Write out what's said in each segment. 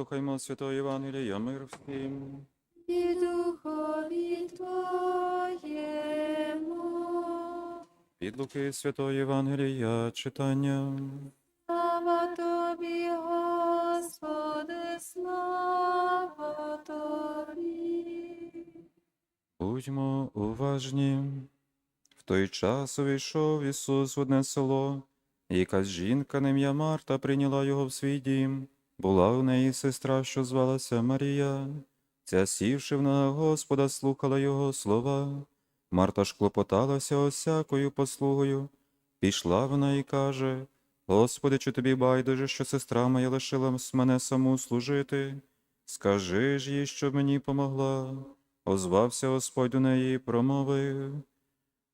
Слухаймо Святої Євангелія, мир всім. і духові Твоєму. Від Луки Святої Євангелія читання. Слава Тобі, Господи, слава Тобі. Будьмо уважні. В той час увійшов Ісус в одне село, і якась жінка, на ім'я Марта, прийняла його в свій дім. Була у неї сестра, що звалася Марія. Ця, сівши ногах Господа, слухала його слова. Марта ж клопоталася осякою послугою. Пішла вона і каже: Господи, чи тобі байдуже, що сестра моя лишила мене саму служити? Скажи ж їй, щоб мені помогла. Озвався Господь до неї і промовив.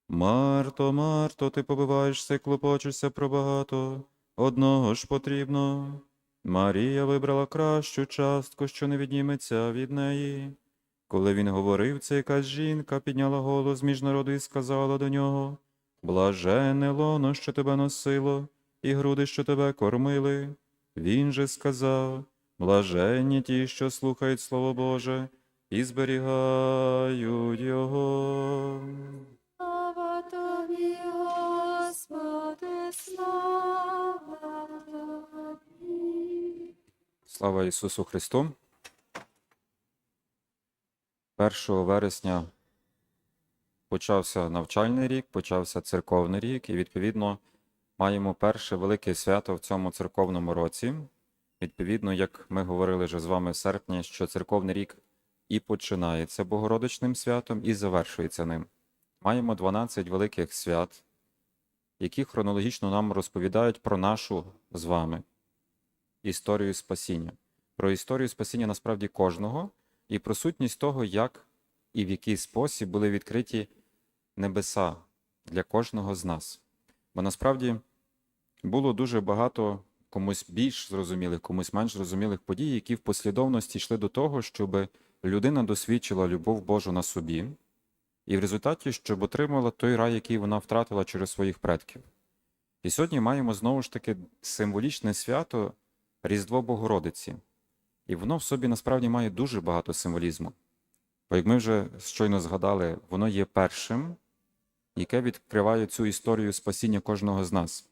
Марто, Марто, ти побиваєшся клопочешся про багато, одного ж потрібно. Марія вибрала кращу частку, що не відніметься від неї. Коли він говорив, це якась жінка підняла голос між народу і сказала до нього Блажене лоно, що тебе носило, і груди, що тебе кормили. Він же сказав Блаженні ті, що слухають Слово Боже, і зберігають його. Слава Тобі, Господи, слава. Слава Ісусу Христу! 1 вересня почався навчальний рік, почався церковний рік, і відповідно маємо перше велике свято в цьому церковному році. Відповідно, як ми говорили вже з вами в серпні, що церковний рік і починається Богородичним святом, і завершується ним. Маємо 12 великих свят, які хронологічно нам розповідають про нашу з вами історію спасіння. Про історію спасіння насправді кожного і про сутність того, як і в який спосіб були відкриті небеса для кожного з нас. Бо насправді було дуже багато комусь більш зрозумілих, комусь менш зрозумілих подій, які в послідовності йшли до того, щоб людина досвідчила любов Божу на собі, і в результаті, щоб отримала той рай, який вона втратила через своїх предків. І сьогодні маємо знову ж таки символічне свято Різдво Богородиці. І воно в собі насправді має дуже багато символізму. Бо, як ми вже щойно згадали, воно є першим, яке відкриває цю історію спасіння кожного з нас.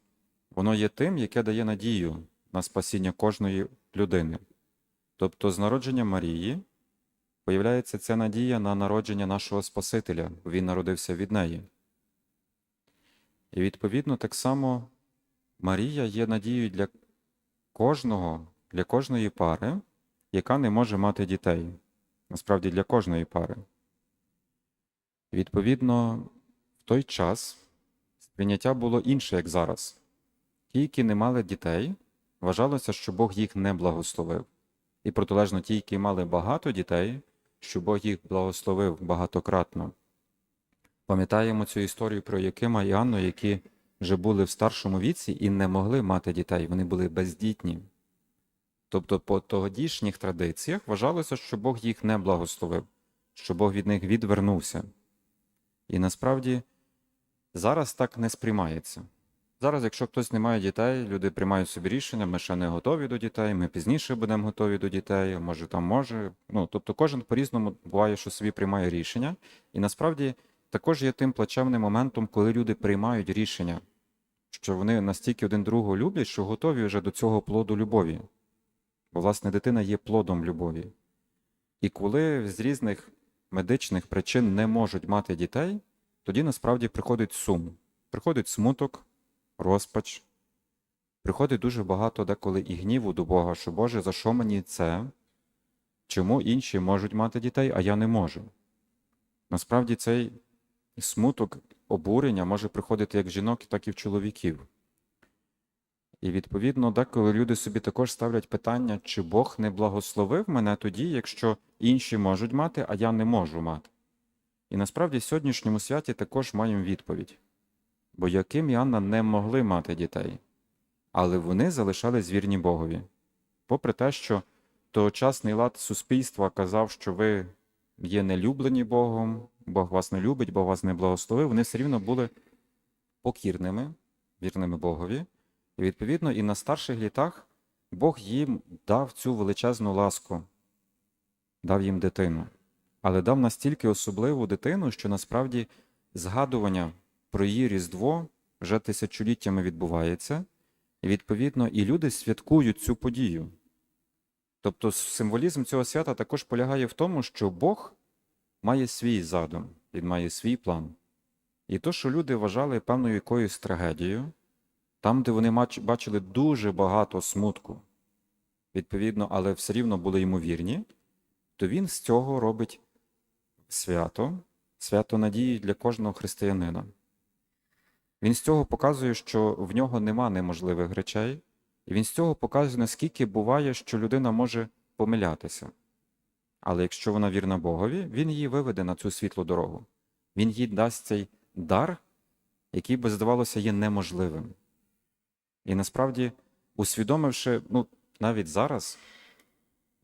Воно є тим, яке дає надію на спасіння кожної людини. Тобто, з народження Марії появляється ця надія на народження нашого Спасителя, бо Він народився від неї. І відповідно так само Марія є надією для кожного, для кожної пари, яка не може мати дітей. Насправді для кожної пари. Відповідно, в той час сприйняття було інше, як зараз. Ті, які не мали дітей, вважалося, що Бог їх не благословив. І протилежно ті, які мали багато дітей, що Бог їх благословив багатократно. Пам'ятаємо цю історію про Якима і Анну, які вже були в старшому віці і не могли мати дітей, вони були бездітні. Тобто, по тодішніх традиціях вважалося, що Бог їх не благословив, що Бог від них відвернувся. І насправді зараз так не сприймається. Зараз, якщо хтось не має дітей, люди приймають собі рішення, ми ще не готові до дітей, ми пізніше будемо готові до дітей, може там може. Ну, тобто кожен по-різному буває, що собі приймає рішення. І насправді також є тим плачевним моментом, коли люди приймають рішення, що вони настільки один другого люблять, що готові вже до цього плоду любові. Бо, власне, дитина є плодом любові. І коли з різних медичних причин не можуть мати дітей, тоді насправді приходить сум, приходить смуток, розпач, приходить дуже багато деколи і гніву до Бога, що Боже, за що мені це? Чому інші можуть мати дітей, а я не можу? Насправді цей смуток, обурення може приходити як в жінок, так і в чоловіків. І відповідно, деколи люди собі також ставлять питання, чи Бог не благословив мене тоді, якщо інші можуть мати, а я не можу мати. І насправді в сьогоднішньому святі також маємо відповідь. Бо Яким і Анна не могли мати дітей, але вони залишались вірні Богові. Попри те, що тогочасний лад суспільства казав, що ви є нелюблені Богом, Бог вас не любить, Бог вас не благословив, вони все рівно були покірними, вірними Богові. І відповідно і на старших літах Бог їм дав цю величезну ласку, дав їм дитину, але дав настільки особливу дитину, що насправді згадування про її Різдво вже тисячоліттями відбувається, і відповідно і люди святкують цю подію. Тобто символізм цього свята також полягає в тому, що Бог має свій задум, він має свій план. І то, що люди вважали певною якоюсь трагедією, там, де вони бачили дуже багато смутку, відповідно, але все рівно були ймовірні, то він з цього робить свято, свято надії для кожного християнина. Він з цього показує, що в нього нема неможливих речей, і він з цього показує, наскільки буває, що людина може помилятися. Але якщо вона вірна Богові, він її виведе на цю світлу дорогу. Він їй дасть цей дар, який би, здавалося, є неможливим. І насправді, усвідомивши, ну, навіть зараз,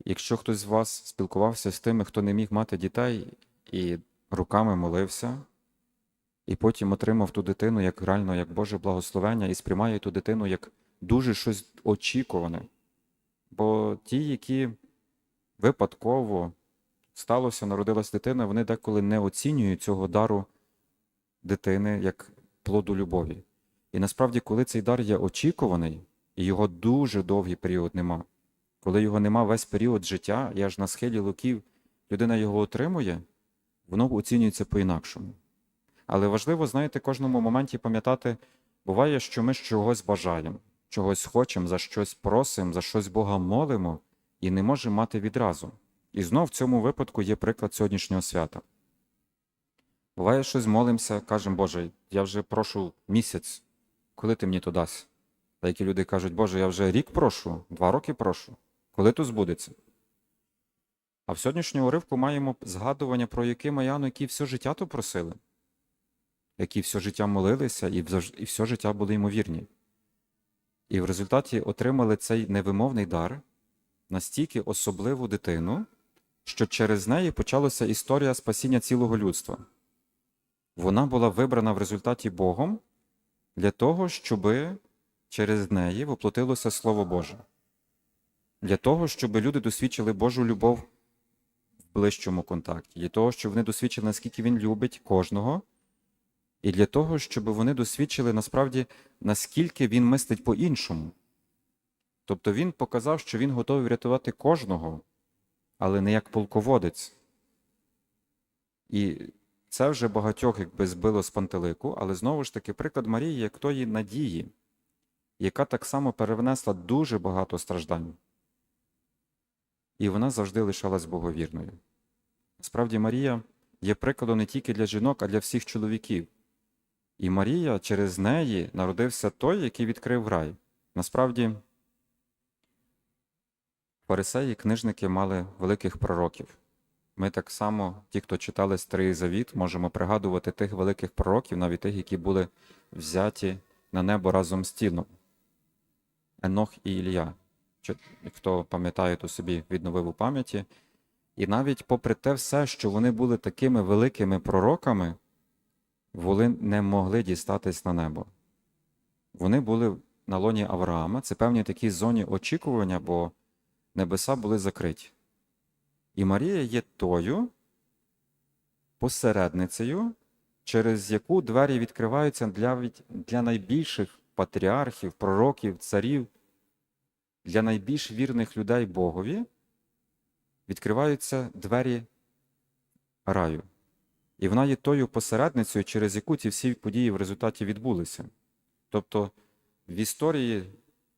якщо хтось з вас спілкувався з тими, хто не міг мати дітей і руками молився, і потім отримав ту дитину як реально як Боже благословення, і сприймає ту дитину як дуже щось очікуване. Бо ті, які випадково сталося, народилась дитина, вони деколи не оцінюють цього дару дитини як плоду любові. І насправді, коли цей дар є очікуваний, і його дуже довгий період нема, коли його нема весь період життя, і аж на схилі луків людина його отримує, воно оцінюється по-інакшому. Але важливо, знаєте, кожному моменті пам'ятати, буває, що ми чогось бажаємо, чогось хочемо, за щось просимо, за щось Бога молимо і не можемо мати відразу. І знов в цьому випадку є приклад сьогоднішнього свята. Буває, щось молимося, кажемо, Боже, я вже прошу місяць, коли ти мені то дасть? Деякі люди кажуть, Боже, я вже рік прошу, два роки прошу, коли то збудеться? А в сьогоднішньому уривку маємо згадування про Якима і Яну, які все життя то просили, які все життя молилися і все життя були ймовірні. І в результаті отримали цей невимовний дар, настільки особливу дитину, що через неї почалася історія спасіння цілого людства. Вона була вибрана в результаті Богом для того, щоб через неї воплотилося Слово Боже. Для того, щоб люди досвідчили Божу любов в ближчому контакті, для того, щоб вони досвідчили, наскільки Він любить кожного, і для того, щоб вони досвідчили насправді, наскільки Він мислить по-іншому. Тобто Він показав, що Він готовий врятувати кожного, але не як полководець. І це вже багатьох якби збило з пантелику, але знову ж таки приклад Марії як тої надії, яка так само перевнесла дуже багато страждань. І вона завжди лишалась боговірною. Насправді, Марія є прикладом не тільки для жінок, а для всіх чоловіків. І Марія через неї народився той, який відкрив рай. Насправді, фарисеї, книжники мали великих пророків. Ми так само, ті, хто читали Старий Завіт, можемо пригадувати тих великих пророків, навіть тих, які були взяті на небо разом з тілом. Енох і Ілля. Чи- Хто пам'ятає, то собі відновив у пам'яті. І навіть попри те все, що вони були такими великими пророками, вони не могли дістатись на небо. Вони були на лоні Авраама, це певні такі зоні очікування, бо небеса були закриті. І Марія є тою посередницею, через яку двері відкриваються для, для найбільших патріархів, пророків, царів, для найбільш вірних людей Богові відкриваються двері раю. І вона є тою посередницею, через яку ці всі події в результаті відбулися. Тобто в історії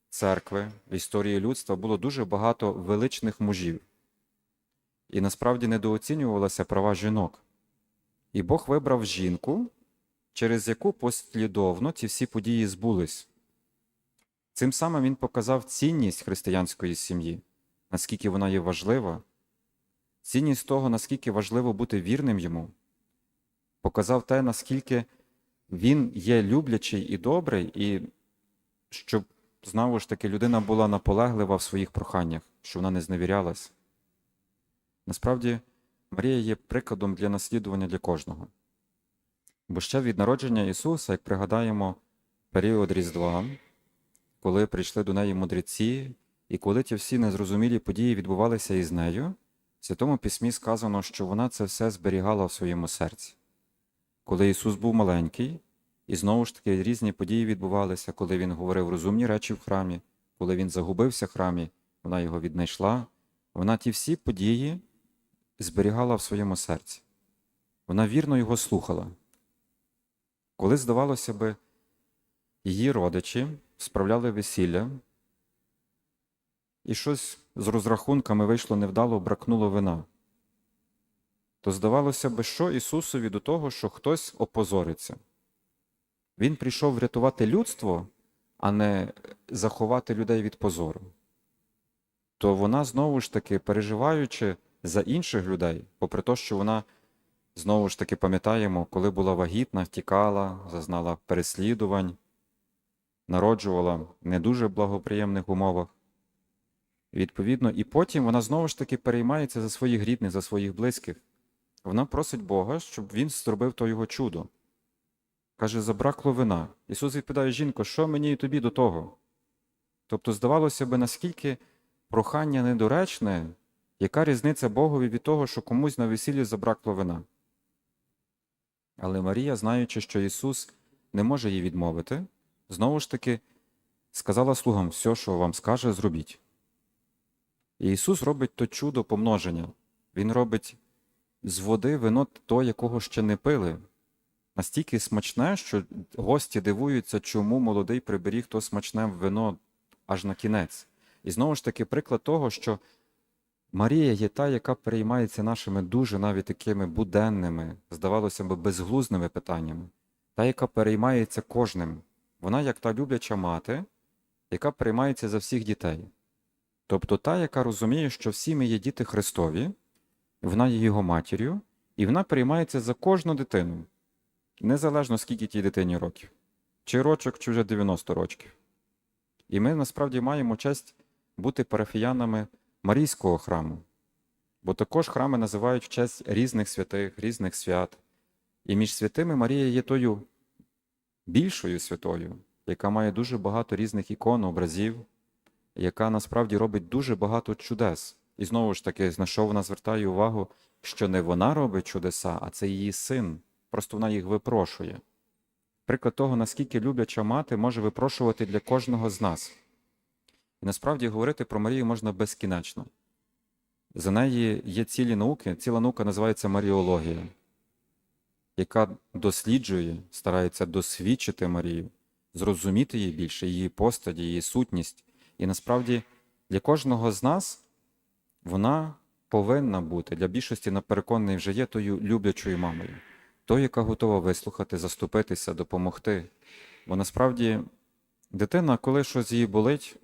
церкви, в історії людства було дуже багато величних мужів. І насправді недооцінювалися права жінок. І Бог вибрав жінку, через яку послідовно ці всі події збулись. Цим самим він показав цінність християнської сім'ї, наскільки вона є важлива, цінність того, наскільки важливо бути вірним йому, показав те, наскільки він є люблячий і добрий, і щоб знову ж таки людина була наполеглива в своїх проханнях, що вона не зневірялась. Насправді, Марія є прикладом для наслідування для кожного. Бо ще від народження Ісуса, як пригадаємо період Різдва, коли прийшли до неї мудреці І коли ті всі незрозумілі події відбувалися із нею, в Святому Письмі сказано, що вона це все зберігала в своєму серці. Коли Ісус був маленький, і знову ж таки різні події відбувалися, коли Він говорив розумні речі в храмі, коли Він загубився в храмі, вона його віднайшла, вона ті всі події зберігала в своєму серці. Вона вірно його слухала. Коли, здавалося би, її родичі справляли весілля, і щось з розрахунками вийшло невдало, бракнуло вина, то здавалося би, що Ісусові до того, що хтось опозориться. Він прийшов врятувати людство, а не заховати людей від позору. То вона знову ж таки, переживаючи за інших людей, попри те, що вона знову ж таки пам'ятаємо, коли була вагітна, втікала, зазнала переслідувань, народжувала в не дуже благоприємних умовах. Відповідно, і потім вона знову ж таки переймається за своїх рідних, за своїх близьких. Вона просить Бога, щоб він зробив то його чудо. Каже, забракло вина. Ісус відповідає, жінко, що мені і тобі до того? Тобто, здавалося би, наскільки прохання недоречне, яка різниця Богові від того, що комусь на весіллі забракло вина? Але Марія, знаючи, що Ісус не може їй відмовити, знову ж таки сказала слугам, все, що вам скаже, зробіть. І Ісус робить то чудо помноження. Він робить з води вино то, якого ще не пили. Настільки смачне, що гості дивуються, чому молодий приберіг то смачне вино аж на кінець. І знову ж таки, приклад того, що Марія є та, яка переймається нашими дуже навіть такими буденними, здавалося б, безглузними питаннями, та, яка переймається кожним. Вона як та любляча мати, яка переймається за всіх дітей. Тобто та, яка розуміє, що всі ми є діти Христові, вона є його матір'ю, і вона переймається за кожну дитину, незалежно скільки тій дитині років, чи рочок, чи вже 90 років. І ми насправді маємо честь бути парафіянами Марійського храму, бо також храми називають в честь різних святих, різних свят. І між святими Марія є тою більшою святою, яка має дуже багато різних ікон, образів, яка насправді робить дуже багато чудес. І знову ж таки, на що вона звертає увагу, що не вона робить чудеса, а це її син. Просто вона їх випрошує. Приклад того, наскільки любляча мати може випрошувати для кожного з нас. І насправді говорити про Марію можна безкінечно. За неї є цілі науки, ціла наука називається Маріологія, яка досліджує, старається досвідчити Марію, зрозуміти її більше, її постаті, її сутність. І насправді для кожного з нас вона повинна бути для більшості на переконаний вже є тою люблячою мамою, тою, яка готова вислухати, заступитися, допомогти. Бо насправді дитина, коли щось їй болить,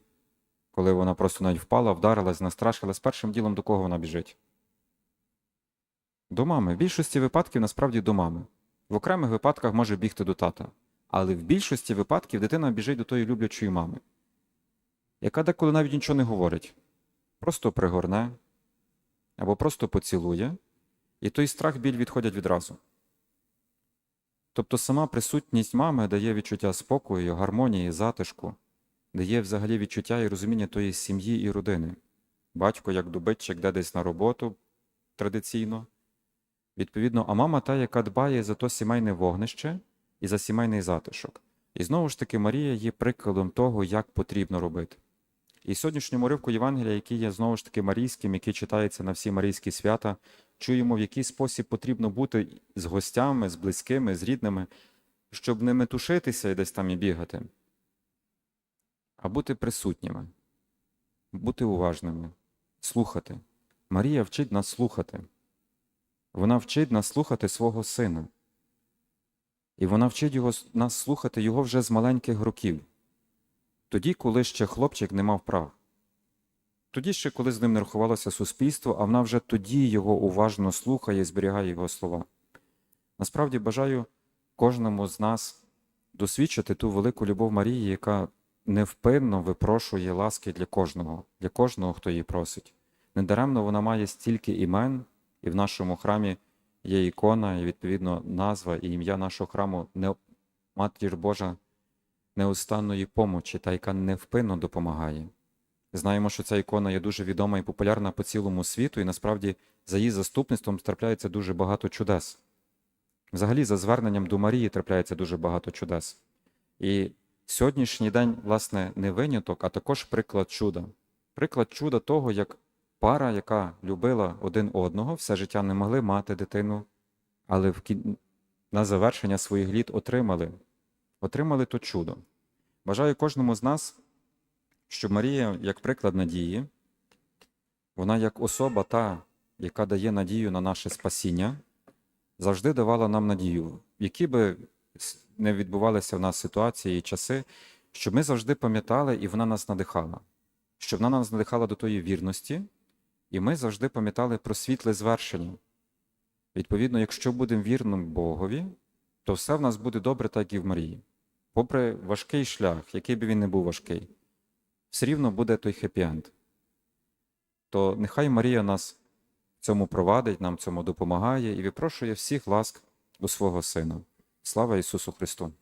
коли вона просто навіть впала, вдарилась, настрашилась, першим ділом до кого вона біжить? До мами. В більшості випадків насправді до мами. В окремих випадках може бігти до тата. Але в більшості випадків дитина біжить до тої люблячої мами, яка деколи навіть нічого не говорить, просто пригорне або просто поцілує, і той страх біль відходять відразу. Тобто сама присутність мами дає відчуття спокою, гармонії, затишку, дає взагалі відчуття і розуміння тої сім'ї і родини. Батько, як добитчик, йде десь на роботу традиційно. Відповідно, а мама та, яка дбає за то сімейне вогнище і за сімейний затишок. І знову ж таки, Марія є прикладом того, як потрібно робити. І сьогоднішньому ривку Євангелія, який є знову ж таки марійським, який читається на всі марійські свята, чуємо, в який спосіб потрібно бути з гостями, з близькими, з рідними, щоб не метушитися і десь там і бігати, а бути присутніми, бути уважними, слухати. Марія вчить нас слухати. Вона вчить нас слухати свого сина. І вона вчить його, нас слухати його вже з маленьких років. Тоді, коли ще хлопчик не мав прав. Тоді ще, коли з ним не рахувалося суспільство, а вона вже тоді його уважно слухає і зберігає його слова. Насправді бажаю кожному з нас досвідчити ту велику любов Марії, яка невпинно випрошує ласки для кожного, для кожного, хто її просить. Недаремно вона має стільки імен, і в нашому храмі є ікона, і відповідно назва і ім'я нашого храму не Матір Божа неустанної помочі, та яка невпинно допомагає. Знаємо, що ця ікона є дуже відома і популярна по цілому світу, і насправді за її заступництвом трапляється дуже багато чудес. Взагалі, за зверненням до Марії трапляється дуже багато чудес. І сьогоднішній день, власне, не виняток, а також приклад чуда. Приклад чуда того, як пара, яка любила один одного, все життя не могли мати дитину, але в кін... на завершення своїх літ отримали, отримали то чудо. Бажаю кожному з нас, щоб Марія, як приклад надії, вона як особа та, яка дає надію на наше спасіння, завжди давала нам надію, які би не відбувалися в нас ситуації і часи, щоб ми завжди пам'ятали, і вона нас надихала, щоб вона нас надихала до тої вірності, і ми завжди пам'ятали про світле звершення. Відповідно, якщо будемо вірним Богові, то все в нас буде добре, так і в Марії. Попри важкий шлях, який би він не був важкий, все рівно буде той хеппі-енд. То нехай Марія нас цьому провадить, нам цьому допомагає і випрошує всіх ласк у свого Сина. Слава Ісусу Христу!